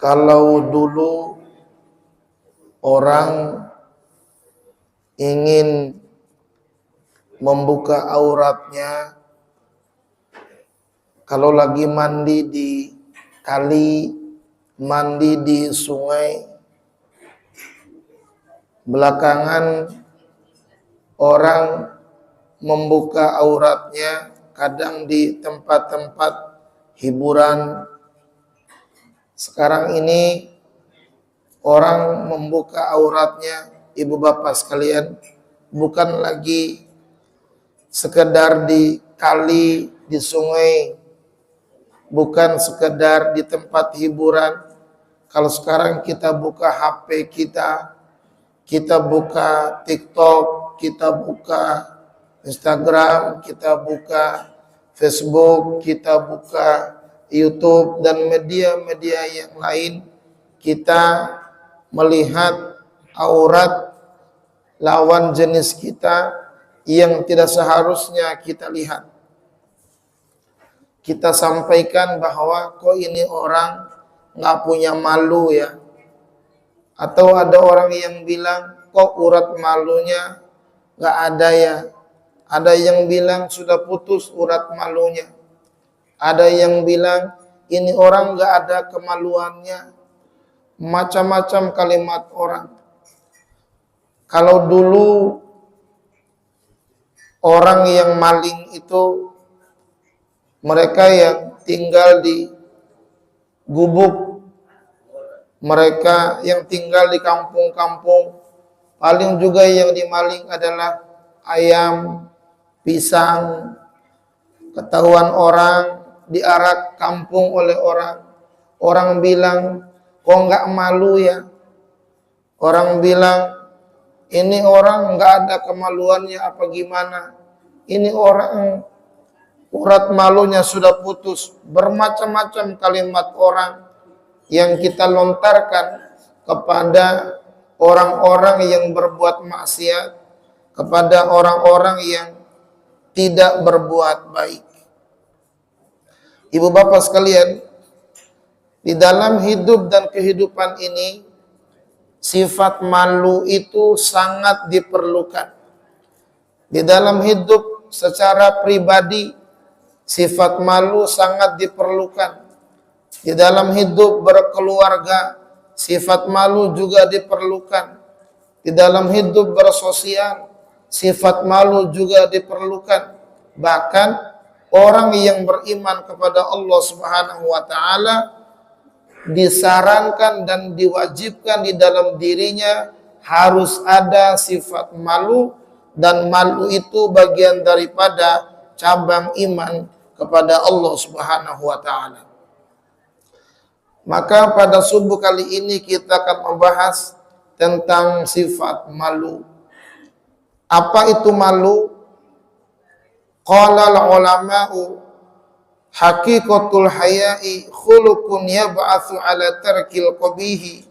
Kalau dulu orang ingin membuka auratnya kalau lagi mandi di kali, mandi di sungai, belakangan orang membuka auratnya kadang di tempat-tempat hiburan. Sekarang ini orang membuka auratnya, ibu bapak sekalian, bukan lagi sekedar di kali, di sungai, bukan sekedar di tempat hiburan. Kalau sekarang kita buka HP kita, kita buka TikTok, kita buka Instagram, kita buka Facebook, kita buka YouTube dan media-media yang lain, kita melihat aurat lawan jenis kita yang tidak seharusnya kita lihat kita sampaikan bahwa kok ini orang nggak punya malu ya. Atau ada orang yang bilang kok urat malunya nggak ada ya. Ada yang bilang sudah putus urat malunya. Ada yang bilang ini orang nggak ada kemaluannya. Macam-macam kalimat orang. Kalau dulu orang yang maling itu mereka yang tinggal di gubuk, mereka yang tinggal di kampung-kampung, paling juga yang dimaling adalah ayam, pisang, ketahuan orang, diarak kampung oleh orang. Orang bilang, kok nggak malu ya? Orang bilang, ini orang nggak ada kemaluannya apa gimana? Ini orang urat malunya sudah putus, bermacam-macam kalimat orang yang kita lontarkan kepada orang-orang yang berbuat maksiat, kepada orang-orang yang tidak berbuat baik. Ibu bapak sekalian, di dalam hidup dan kehidupan ini, sifat malu itu sangat diperlukan. Di dalam hidup secara pribadi, Sifat malu sangat diperlukan. Di dalam hidup berkeluarga, sifat malu juga diperlukan. Di dalam hidup bersosial, sifat malu juga diperlukan. Bahkan orang yang beriman kepada Allah Subhanahu wa taala disarankan dan diwajibkan di dalam dirinya harus ada sifat malu dan malu itu bagian daripada cabang iman kepada Allah Subhanahu wa taala. Maka pada subuh kali ini kita akan membahas tentang sifat malu. Apa itu malu? Qala al-ulama'u haqiqatul haya'i khuluqun yab'atsu ala tarkil qabihi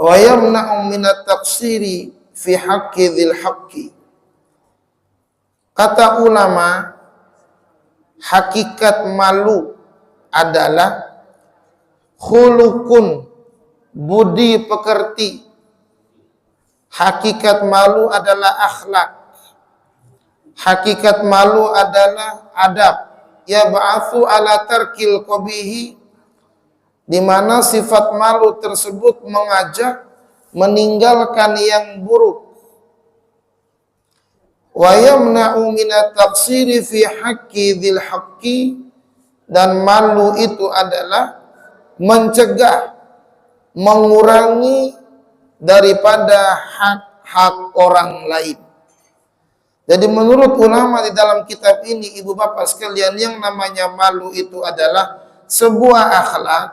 wa yamna'u min at-taqsiri fi haqqi dzil haqqi Kata ulama, hakikat malu adalah khulukun, budi pekerti. Hakikat malu adalah akhlak. Hakikat malu adalah adab. Ya ba'athu ala tarkil qabihi di mana sifat malu tersebut mengajak meninggalkan yang buruk wa yamna'u minat taqsiri fi haqqi dzil haqqi dan malu itu adalah mencegah mengurangi daripada hak-hak orang lain. Jadi menurut ulama di dalam kitab ini ibu bapak sekalian yang namanya malu itu adalah sebuah akhlak,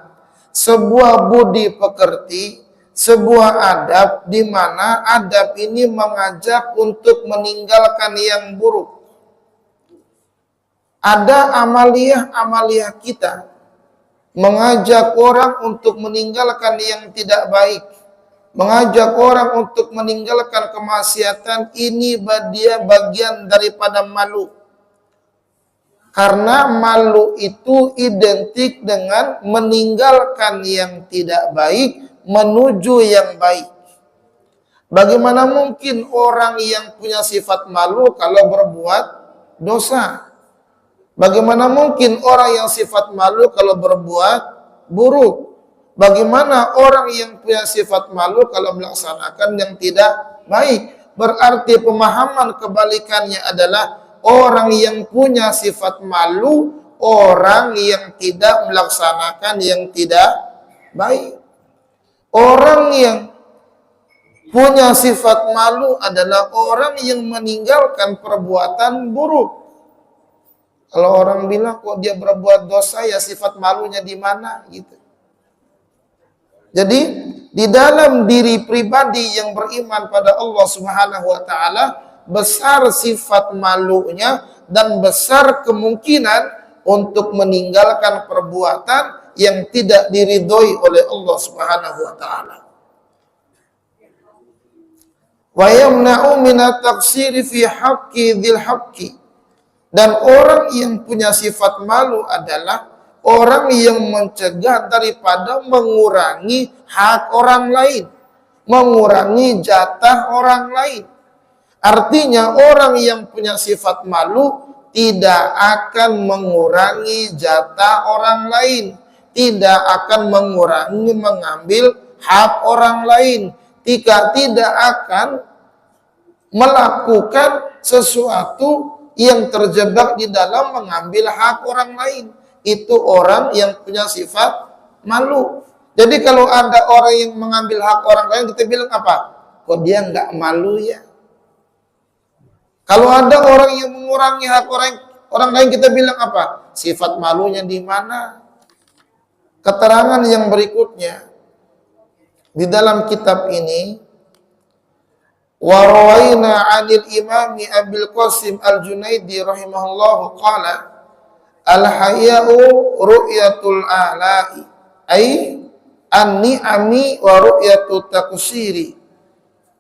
sebuah budi pekerti sebuah adab di mana adab ini mengajak untuk meninggalkan yang buruk. Ada amaliah-amaliah kita mengajak orang untuk meninggalkan yang tidak baik, mengajak orang untuk meninggalkan kemaksiatan ini dia bagian daripada malu. Karena malu itu identik dengan meninggalkan yang tidak baik menuju yang baik. Bagaimana mungkin orang yang punya sifat malu kalau berbuat dosa? Bagaimana mungkin orang yang sifat malu kalau berbuat buruk? Bagaimana orang yang punya sifat malu kalau melaksanakan yang tidak baik? Berarti pemahaman kebalikannya adalah orang yang punya sifat malu, orang yang tidak melaksanakan yang tidak baik. Orang yang punya sifat malu adalah orang yang meninggalkan perbuatan buruk. Kalau orang bilang kok dia berbuat dosa ya sifat malunya di mana gitu. Jadi di dalam diri pribadi yang beriman pada Allah Subhanahu wa taala besar sifat malunya dan besar kemungkinan untuk meninggalkan perbuatan yang tidak diridhoi oleh Allah Subhanahu wa taala. Wa yamna'u min at-taqsiri fi haqqi dzil haqqi. Dan orang yang punya sifat malu adalah orang yang mencegah daripada mengurangi hak orang lain mengurangi jatah orang lain artinya orang yang punya sifat malu tidak akan mengurangi jatah orang lain tidak akan mengurangi mengambil hak orang lain jika tidak akan melakukan sesuatu yang terjebak di dalam mengambil hak orang lain. Itu orang yang punya sifat malu. Jadi kalau ada orang yang mengambil hak orang lain, kita bilang apa? Kok dia nggak malu ya? Kalau ada orang yang mengurangi hak orang orang lain, kita bilang apa? Sifat malunya di mana? Keterangan yang berikutnya di dalam kitab ini Wa rawaina 'anil Imam Abil Qasim Al-Junaidi rahimahullahu qala Al-haya'u ru'yatul a'la'i. Ay an-ni'ami wa ru'yatu takusiri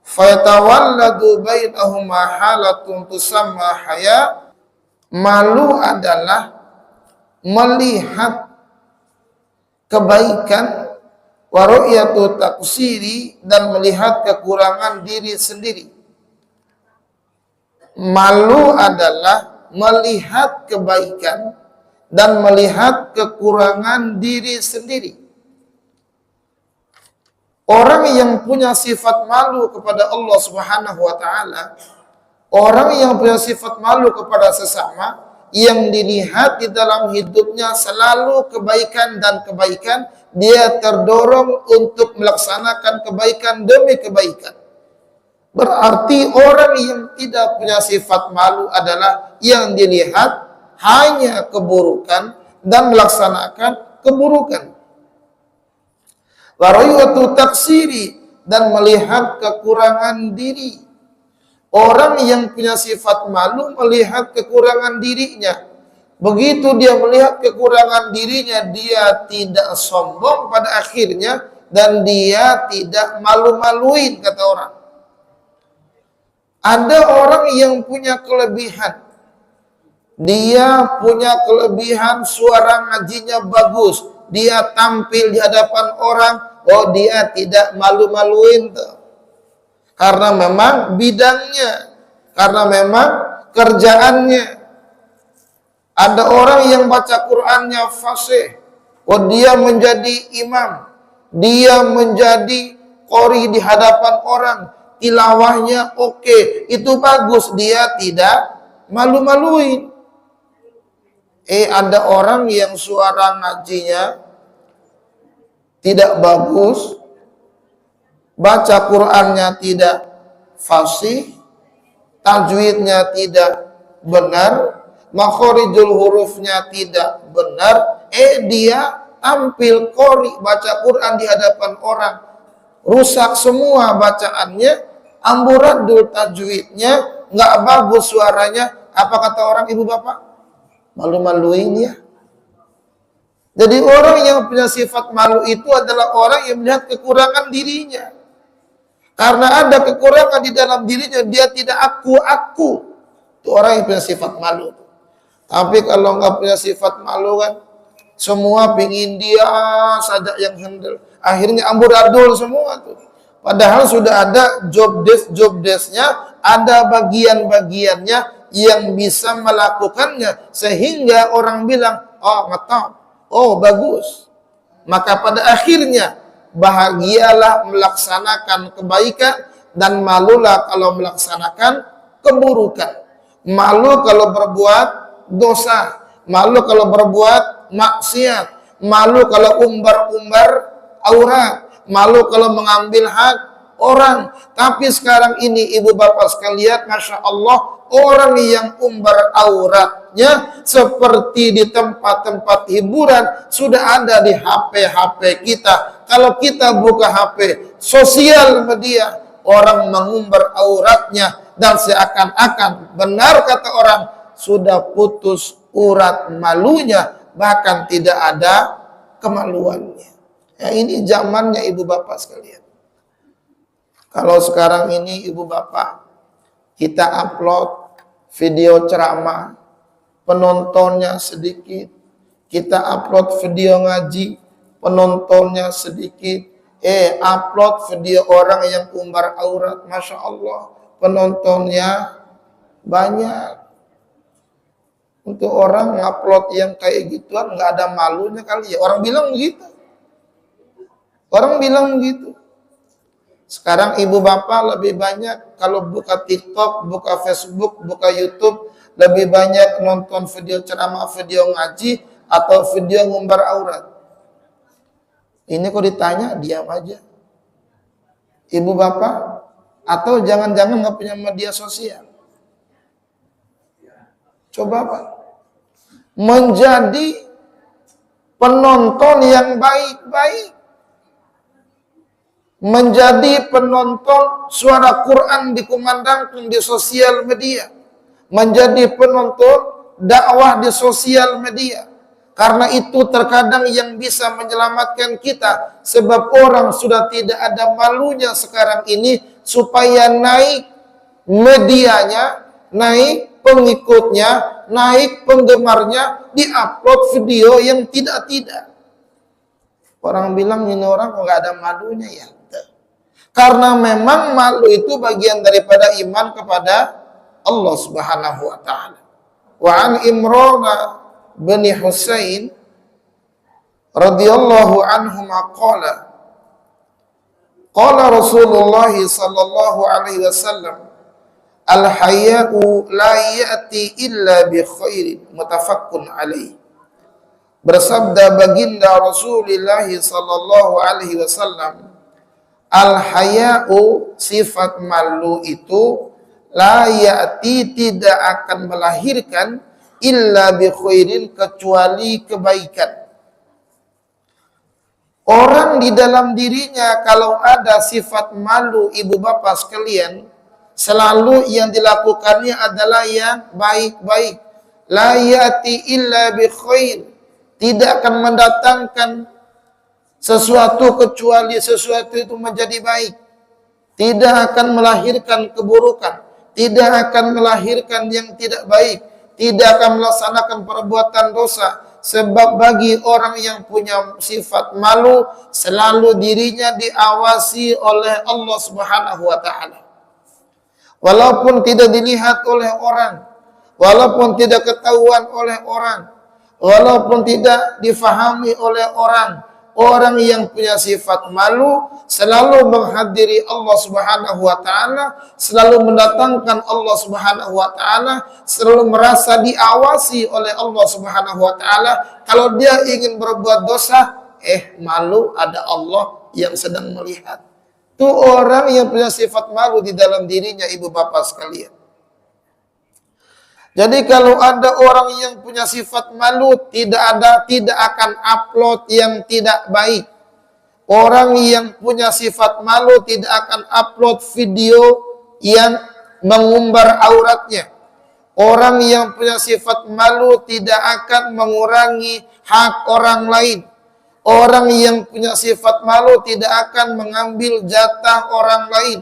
fayatawalladu bainahuma halatun tusamma haya. Malu adalah melihat kebaikan waru'yatu taksiri dan melihat kekurangan diri sendiri. Malu adalah melihat kebaikan dan melihat kekurangan diri sendiri. Orang yang punya sifat malu kepada Allah Subhanahu wa taala, orang yang punya sifat malu kepada sesama, yang dilihat di dalam hidupnya selalu kebaikan dan kebaikan, dia terdorong untuk melaksanakan kebaikan demi kebaikan. Berarti orang yang tidak punya sifat malu adalah yang dilihat hanya keburukan dan melaksanakan keburukan. Warayatu taksiri dan melihat kekurangan diri. Orang yang punya sifat malu melihat kekurangan dirinya Begitu dia melihat kekurangan dirinya, dia tidak sombong pada akhirnya dan dia tidak malu-maluin kata orang. Ada orang yang punya kelebihan. Dia punya kelebihan suara ngajinya bagus. Dia tampil di hadapan orang, oh dia tidak malu-maluin tuh. Karena memang bidangnya, karena memang kerjaannya, ada orang yang baca Qur'annya fasih. Oh dia menjadi imam. Dia menjadi kori di hadapan orang. Tilawahnya oke. Okay. Itu bagus. Dia tidak malu-maluin. Eh ada orang yang suara ngajinya tidak bagus. Baca Qur'annya tidak fasih. Tajwidnya tidak benar makhorijul hurufnya tidak benar, eh dia tampil kori baca Quran di hadapan orang, rusak semua bacaannya, amburadul tajwidnya, nggak bagus suaranya, apa kata orang ibu bapak? Malu-maluin ya. Jadi orang yang punya sifat malu itu adalah orang yang melihat kekurangan dirinya. Karena ada kekurangan di dalam dirinya, dia tidak aku-aku. Itu orang yang punya sifat malu. Tapi kalau nggak punya sifat malu kan, semua pingin dia saja yang handle. Akhirnya amburadul semua tuh. Padahal sudah ada job desk job desknya, ada bagian-bagiannya yang bisa melakukannya sehingga orang bilang, oh ngetop, oh bagus. Maka pada akhirnya bahagialah melaksanakan kebaikan dan malulah kalau melaksanakan keburukan. Malu kalau berbuat dosa, malu kalau berbuat maksiat, malu kalau umbar-umbar aurat, malu kalau mengambil hak orang. Tapi sekarang ini ibu bapak sekalian, masya Allah, orang yang umbar auratnya seperti di tempat-tempat hiburan sudah ada di HP-HP kita. Kalau kita buka HP sosial media, orang mengumbar auratnya dan seakan-akan benar kata orang sudah putus urat malunya bahkan tidak ada kemaluannya. Ya, ini zamannya ibu bapak sekalian. Kalau sekarang ini ibu bapak kita upload video ceramah penontonnya sedikit, kita upload video ngaji penontonnya sedikit, eh upload video orang yang umbar aurat, masya Allah penontonnya banyak. Untuk orang ngupload yang kayak gituan nggak ada malunya kali ya. Orang bilang begitu. Orang bilang begitu. Sekarang ibu bapak lebih banyak kalau buka TikTok, buka Facebook, buka YouTube, lebih banyak nonton video ceramah, video ngaji, atau video ngumbar aurat. Ini kok ditanya, diam aja. Ibu bapak, atau jangan-jangan nggak punya media sosial. Coba Pak. Menjadi penonton yang baik-baik. Menjadi penonton suara Quran dikumandangkan di sosial media. Menjadi penonton dakwah di sosial media. Karena itu terkadang yang bisa menyelamatkan kita. Sebab orang sudah tidak ada malunya sekarang ini supaya naik medianya, naik pengikutnya, naik penggemarnya, diupload video yang tidak-tidak. Orang bilang ini orang kok nggak ada malunya ya. Karena memang malu itu bagian daripada iman kepada Allah Subhanahu wa taala. Wa an Imran bin Husain radhiyallahu anhu qala Qala Rasulullah sallallahu alaihi wasallam Al-haya'u la ya'ti illa bi khairin mutafakkun alaih Bersabda baginda Rasulullah sallallahu alaihi wasallam Al-haya'u sifat malu itu la ya'ti tidak akan melahirkan illa bi khairin kecuali kebaikan Orang di dalam dirinya kalau ada sifat malu ibu bapak sekalian, selalu yang dilakukannya adalah yang baik-baik. La yati illa bi khair. Tidak akan mendatangkan sesuatu kecuali sesuatu itu menjadi baik. Tidak akan melahirkan keburukan. Tidak akan melahirkan yang tidak baik. Tidak akan melaksanakan perbuatan dosa Sebab bagi orang yang punya sifat malu, selalu dirinya diawasi oleh Allah Subhanahu wa taala. Walaupun tidak dilihat oleh orang, walaupun tidak ketahuan oleh orang, walaupun tidak difahami oleh orang, orang yang punya sifat malu selalu menghadiri Allah Subhanahu wa taala, selalu mendatangkan Allah Subhanahu wa taala, selalu merasa diawasi oleh Allah Subhanahu wa taala. Kalau dia ingin berbuat dosa, eh malu ada Allah yang sedang melihat. Itu orang yang punya sifat malu di dalam dirinya ibu bapak sekalian. Jadi kalau ada orang yang punya sifat malu, tidak ada, tidak akan upload yang tidak baik. Orang yang punya sifat malu tidak akan upload video yang mengumbar auratnya. Orang yang punya sifat malu tidak akan mengurangi hak orang lain. Orang yang punya sifat malu tidak akan mengambil jatah orang lain.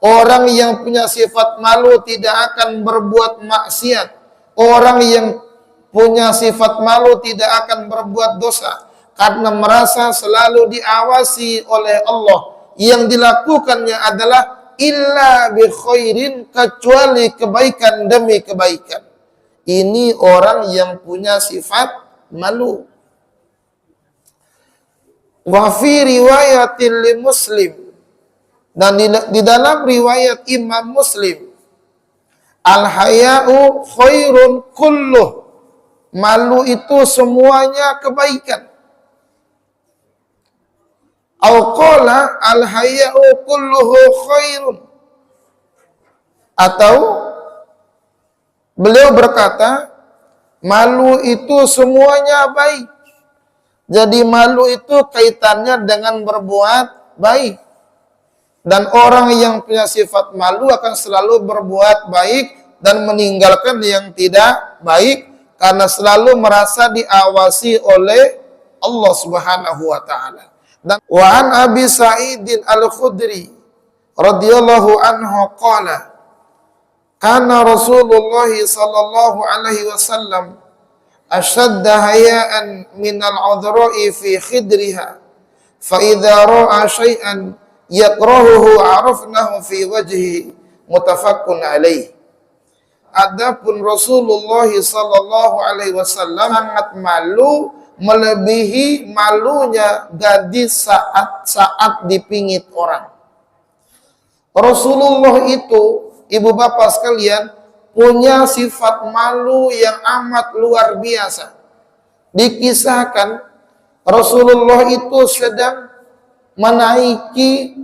Orang yang punya sifat malu tidak akan berbuat maksiat. Orang yang punya sifat malu tidak akan berbuat dosa karena merasa selalu diawasi oleh Allah. Yang dilakukannya adalah illa bi khairin kecuali kebaikan demi kebaikan. Ini orang yang punya sifat malu. Wa fi riwayatin li Muslim dan di, di dalam riwayat Imam Muslim al haya'u khairun kulluh malu itu semuanya kebaikan Au qala al haya'u kulluhu khairun. Atau beliau berkata, malu itu semuanya baik. Jadi malu itu kaitannya dengan berbuat baik. Dan orang yang punya sifat malu akan selalu berbuat baik dan meninggalkan yang tidak baik karena selalu merasa diawasi oleh Allah Subhanahu wa taala. Dan wa an Abi Sa'id Al-Khudri radhiyallahu anhu qala kana Rasulullah sallallahu alaihi wasallam ashadda haya'an min al-'udhra'i fi khidriha fa idza ra'a shay'an yakrahuhu 'arafnahu fi wajhihi mutafakkun alaih Adapun Rasulullah sallallahu alaihi wasallam sangat malu melebihi malunya gadis saat-saat dipingit orang. Rasulullah itu, ibu bapak sekalian, punya sifat malu yang amat luar biasa. Dikisahkan Rasulullah itu sedang menaiki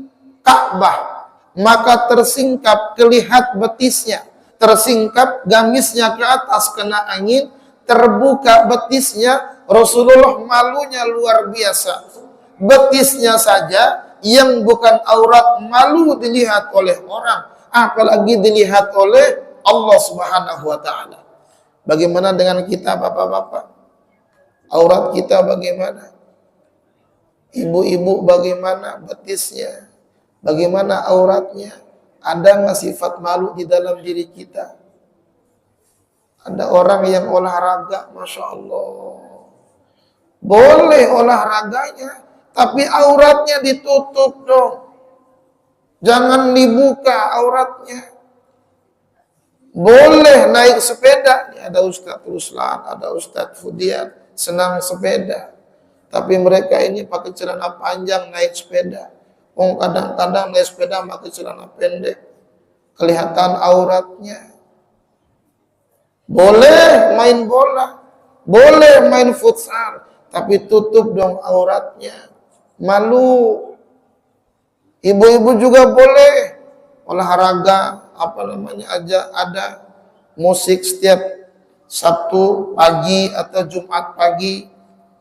Ka'bah, maka tersingkap kelihat betisnya, tersingkap gamisnya ke atas kena angin, terbuka betisnya, Rasulullah malunya luar biasa. Betisnya saja yang bukan aurat malu dilihat oleh orang, apalagi dilihat oleh Allah Subhanahu wa taala. Bagaimana dengan kita Bapak-bapak? Aurat kita bagaimana? Ibu-ibu bagaimana betisnya? Bagaimana auratnya? Ada nggak sifat malu di dalam diri kita? Ada orang yang olahraga, Masya Allah boleh olahraganya, tapi auratnya ditutup dong. Jangan dibuka auratnya. Boleh naik sepeda. Ada Ustadz Ruslan, ada Ustadz Fudian, senang sepeda. Tapi mereka ini pakai celana panjang naik sepeda. Oh kadang-kadang naik sepeda pakai celana pendek. Kelihatan auratnya. Boleh main bola. Boleh main futsal tapi tutup dong auratnya. Malu. Ibu-ibu juga boleh olahraga apa namanya aja ada musik setiap Sabtu pagi atau Jumat pagi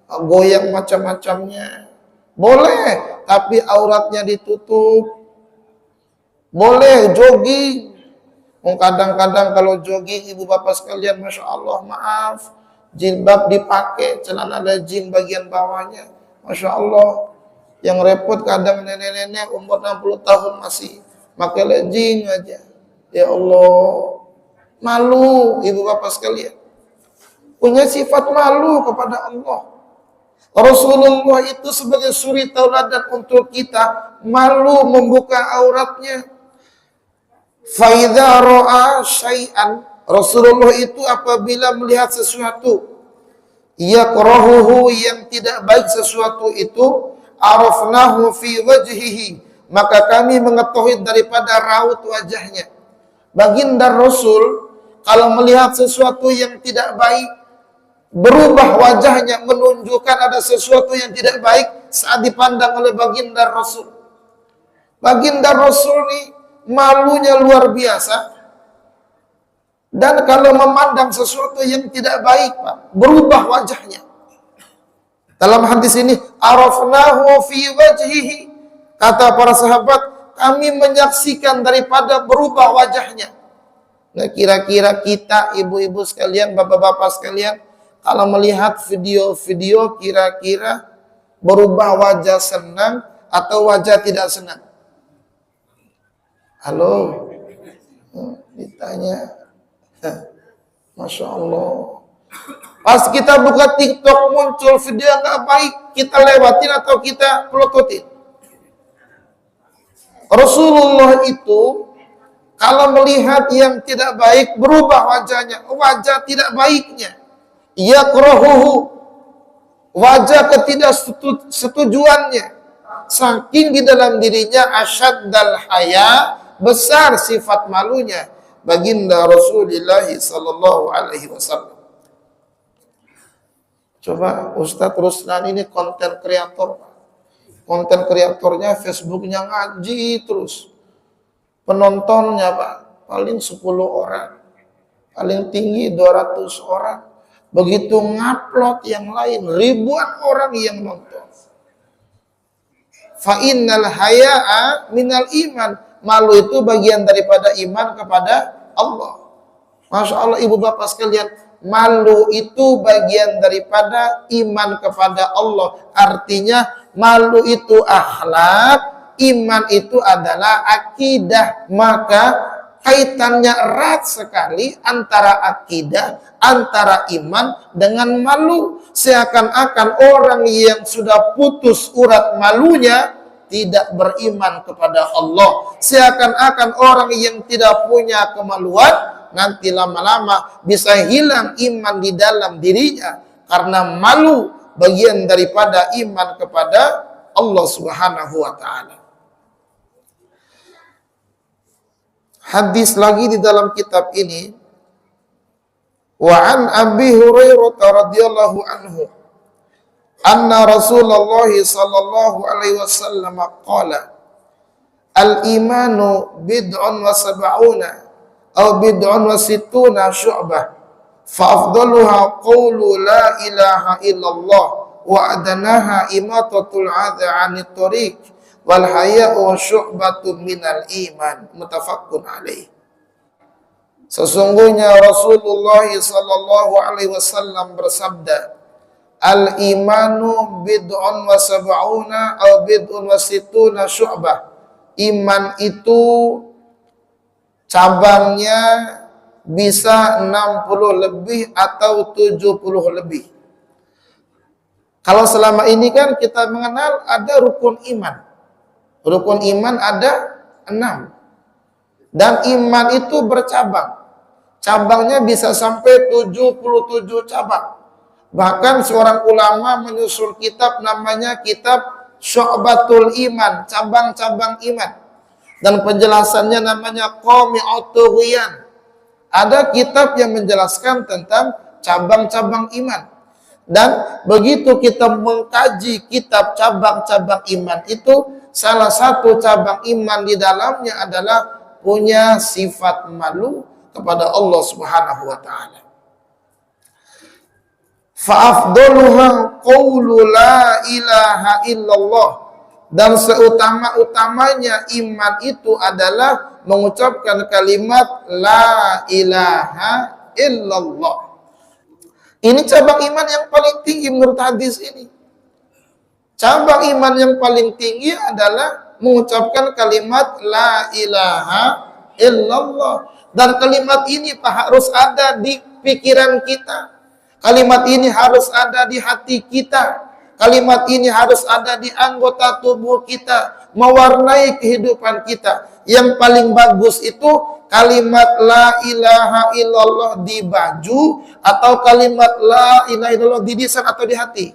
goyang macam-macamnya. Boleh, tapi auratnya ditutup. Boleh jogging. Kadang-kadang kalau jogging ibu bapak sekalian, Masya Allah, maaf jilbab dipakai, celana jin bagian bawahnya. Masya Allah. Yang repot kadang nenek-nenek umur 60 tahun masih pakai legging aja. Ya Allah. Malu ibu bapak sekalian. Punya sifat malu kepada Allah. Rasulullah itu sebagai suri tauladan untuk kita malu membuka auratnya. Faidha ro'a syai'an Rasulullah itu apabila melihat sesuatu yakrahuhu yang tidak baik sesuatu itu arafnahu fi wajhihi maka kami mengetahui daripada raut wajahnya baginda Rasul kalau melihat sesuatu yang tidak baik berubah wajahnya menunjukkan ada sesuatu yang tidak baik saat dipandang oleh baginda Rasul baginda Rasul ini malunya luar biasa dan kalau memandang sesuatu yang tidak baik, Pak, berubah wajahnya. Dalam hadis ini, arafnahu fi wajhihi. Kata para sahabat, kami menyaksikan daripada berubah wajahnya. Nah, kira-kira kita, ibu-ibu sekalian, bapak-bapak sekalian, kalau melihat video-video kira-kira berubah wajah senang atau wajah tidak senang? Halo? Hmm, ditanya Masya Allah. Pas kita buka TikTok muncul video yang nggak baik, kita lewatin atau kita pelototin. Rasulullah itu kalau melihat yang tidak baik berubah wajahnya, wajah tidak baiknya. Ia kerohuhu, wajah ketidaksetujuannya. Saking di dalam dirinya asyad dal haya, besar sifat malunya baginda Rasulullah sallallahu alaihi wasallam. Coba Ustadz Ruslan ini konten kreator. Konten kreatornya Facebooknya ngaji terus. Penontonnya Pak, paling 10 orang. Paling tinggi 200 orang. Begitu ngupload yang lain, ribuan orang yang nonton. Fa'innal haya'a minal iman. Malu itu bagian daripada iman kepada Allah. Masya Allah ibu bapak sekalian, malu itu bagian daripada iman kepada Allah. Artinya malu itu akhlak, iman itu adalah akidah. Maka kaitannya erat sekali antara akidah, antara iman dengan malu. Seakan-akan orang yang sudah putus urat malunya tidak beriman kepada Allah. Seakan-akan orang yang tidak punya kemaluan nanti lama-lama bisa hilang iman di dalam dirinya karena malu bagian daripada iman kepada Allah Subhanahu wa taala. hadis lagi di dalam kitab ini. Wa an Abi Hurairah radhiyallahu anhu anna Rasulullah sallallahu alaihi wasallam qala al imanu bid'un wa sab'una aw bid'un wa sittuna syu'bah fa afdaluha qawlu la ilaha illallah wa adanaha imatatul adha 'anit tariq wal haya'u syu'batun minal iman mutafakkun alaih Sesungguhnya Rasulullah sallallahu alaihi wasallam bersabda Al imanu bid'un wa sab'una aw bid'un wa situna syu'bah Iman itu cabangnya bisa 60 lebih atau 70 lebih. Kalau selama ini kan kita mengenal ada rukun iman. Rukun iman ada enam. Dan iman itu bercabang. Cabangnya bisa sampai 77 cabang. Bahkan seorang ulama menyusul kitab namanya kitab Syu'batul Iman, cabang-cabang iman dan penjelasannya namanya Qami'atu Ada kitab yang menjelaskan tentang cabang-cabang iman. Dan begitu kita mengkaji kitab cabang-cabang iman itu, salah satu cabang iman di dalamnya adalah punya sifat malu kepada Allah Subhanahu wa taala. Fa'afdaluha qawlu la ilaha illallah dan seutama-utamanya iman itu adalah mengucapkan kalimat La ilaha illallah. Ini cabang iman yang paling tinggi menurut hadis ini. Cabang iman yang paling tinggi adalah mengucapkan kalimat La ilaha illallah. Dan kalimat ini Pak harus ada di pikiran kita. Kalimat ini harus ada di hati kita Kalimat ini harus ada di anggota tubuh kita, mewarnai kehidupan kita. Yang paling bagus itu kalimat la ilaha illallah di baju atau kalimat la ilaha illallah di lisan atau di hati.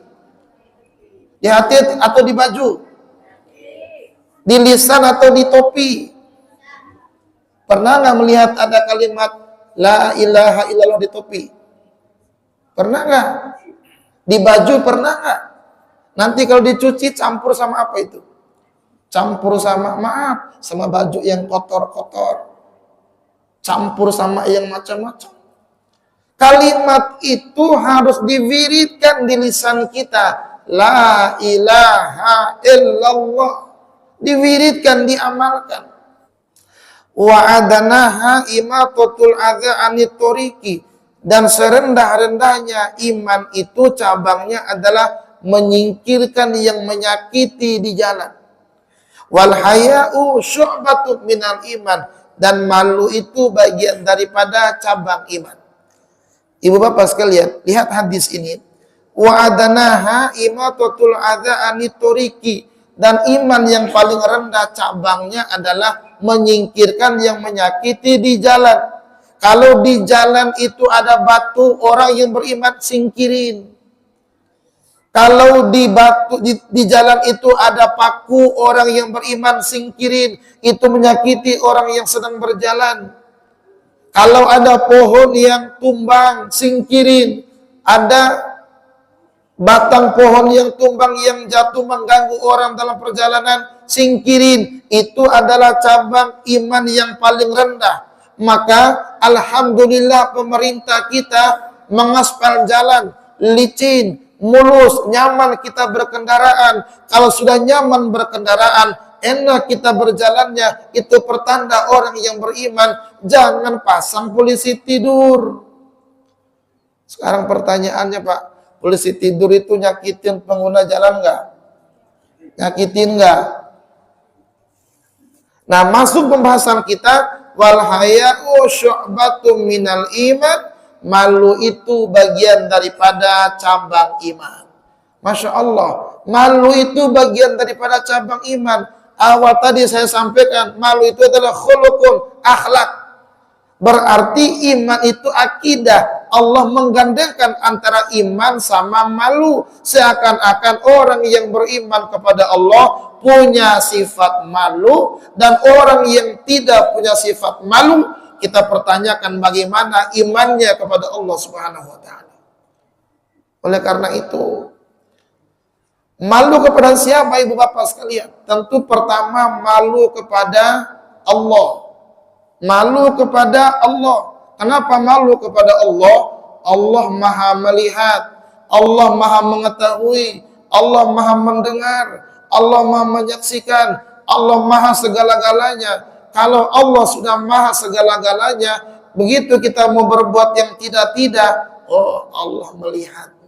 Di hati atau di baju. Di lisan atau di topi. Pernah nggak melihat ada kalimat la ilaha illallah di topi? Pernah nggak? Di baju pernah nggak? Nanti kalau dicuci campur sama apa itu? Campur sama, maaf, sama baju yang kotor-kotor. Campur sama yang macam-macam. Kalimat itu harus diwiridkan di lisan kita. La ilaha illallah. Diwiridkan, diamalkan. Wa adanaha imatatul adha anitoriki. Dan serendah-rendahnya iman itu cabangnya adalah menyingkirkan yang menyakiti di jalan. Wal haya'u syu'batun minal iman dan malu itu bagian daripada cabang iman. Ibu bapak sekalian, lihat hadis ini. Wa adanaha imatatul adha anitoriki. Dan iman yang paling rendah cabangnya adalah menyingkirkan yang menyakiti di jalan. Kalau di jalan itu ada batu, orang yang beriman singkirin. Kalau di batu di, di jalan itu ada paku, orang yang beriman singkirin. Itu menyakiti orang yang sedang berjalan. Kalau ada pohon yang tumbang, singkirin. Ada batang pohon yang tumbang yang jatuh mengganggu orang dalam perjalanan, singkirin. Itu adalah cabang iman yang paling rendah. Maka Alhamdulillah pemerintah kita mengaspal jalan, licin, mulus, nyaman kita berkendaraan. Kalau sudah nyaman berkendaraan, enak kita berjalannya, itu pertanda orang yang beriman. Jangan pasang polisi tidur. Sekarang pertanyaannya Pak, polisi tidur itu nyakitin pengguna jalan nggak? Nyakitin nggak? Nah masuk pembahasan kita wal haya'u syu'batum minal iman malu itu bagian daripada cabang iman. Masya Allah, malu itu bagian daripada cabang iman. Awal tadi saya sampaikan malu itu adalah khulukun akhlak. Berarti iman itu akidah. Allah menggandengkan antara iman sama malu. Seakan-akan orang yang beriman kepada Allah punya sifat malu dan orang yang tidak punya sifat malu kita pertanyakan bagaimana imannya kepada Allah Subhanahu wa taala oleh karena itu Malu kepada siapa ibu bapak sekalian? Tentu pertama malu kepada Allah. Malu kepada Allah. Kenapa malu kepada Allah? Allah maha melihat. Allah maha mengetahui. Allah maha mendengar. Allah maha menyaksikan. Allah maha segala-galanya. Kalau Allah sudah maha segala-galanya, begitu kita mau berbuat yang tidak-tidak, oh Allah melihat.